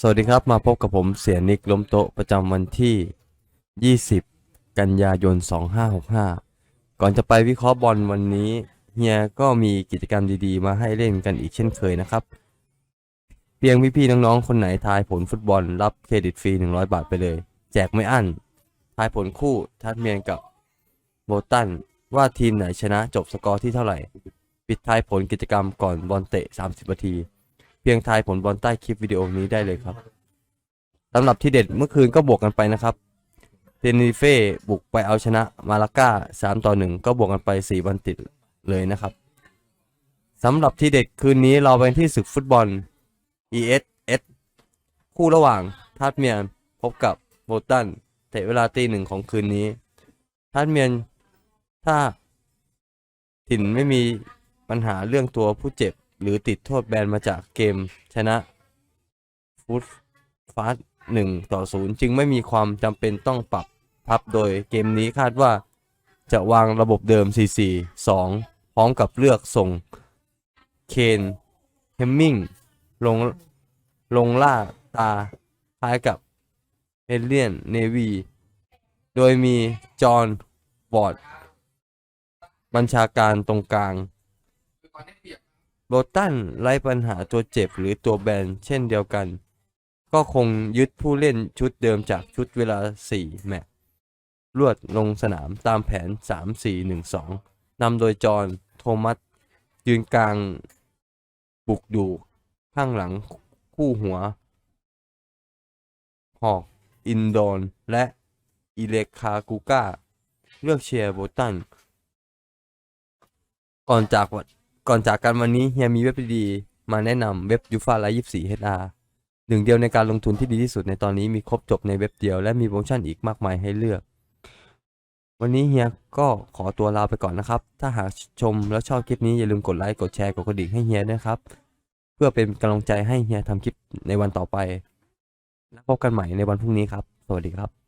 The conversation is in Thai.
สวัสดีครับ มาพบกับผมเสียนิกล้มโต๊ะประจำวันที่ 20 กันยายน 2565 ก่อนจะไปวิเคราะห์บอลวันนี้เฮียก็มีกิจกรรมดีๆ มาให้เล่นกันอีกเช่นเคยนะครับ เพียงพี่ๆน้องๆ คนไหนทายผลฟุตบอลรับเครดิตฟรี 100 บาทไปเลย แจกไม่อั้น ทายผลคู่ทัดเมียนกับโบตัน ว่าทีมไหนชนะจบสกอร์ที่เท่าไหร่ ปิดท้ายผลกิจกรรมก่อนบอลเตะ 30 นาที พียงทายผลบอลใต้คลิปวิดีโอนี้ได้เลยครับสำหรับที่เด็ดเมื่อคืนก็บวกกันไปนะครับ เทนิเฟ่บุกไปเอาชนะมาลาก้า3ต่อ1ก็บวกกันไป 4 วันติดเลยนะครับสำหรับที่เด็ดคืนนี้เราไปที่ศึกฟุตบอล ESS คู่ระหว่างทาดเมียนพบกับโบตันเตะเวลาตีหนึ่งของคืนนี้ทาดเมียนถ้าถิ่นไม่มีปัญหาเรื่องตัวผู้เจ็บ หรือติดโทษแบนมาจากเกมชนะฟุตฟาสหนึ่งต่อศูนย์จึงไม่มีความจำเป็นต้องปรับพับโดยเกมนี้คาดว่าจะวางระบบเดิม 4-4-2 พร้อมกับเลือกส่งเคนเฮมมิงลงลงล่าตาคล้ายกับเอเลียนเนวี โดยมีจอห์นบอร์ดบัญชาการตรงกลาง โบตันไร้ปัญหาตัวเจ็บหรือตัวแบนเช่นเดียวกัน ก็คงยึดผู้เล่นชุดเดิมจากชุดเวลา 4 แมตช์รวดลงสนามตามแผน 3-4-1-2นำโดยจอห์นโทมัสยืนกลางบุกดูข้างหลังคู่หัว หอก อินโดน และ อิเลคากูก้า เลือกเชียร์โบตัน ก่อนจากวัน ก่อนจากกันวันนี้เฮียมีเว็บดีๆมาแนะนำเว็บยูฟาไลฟ์24 HR หนึ่งเดียวในการลงทุนที่ดีที่สุดในตอนนี้มีครบจบในเว็บเดียวและมีโปรโมชั่นอีกมากมายให้เลือก วันนี้เฮียก็ขอตัวลาไปก่อนนะครับ ถ้าหากชมแล้วชอบคลิปนี้อย่าลืมกดไลค์กดแชร์กดกระดิ่งให้เฮียด้วยนะครับ เพื่อเป็นกำลังใจให้เฮียทำคลิปในวันต่อไปแล้วพบกันใหม่ในวันพรุ่งนี้ครับ สวัสดีครับ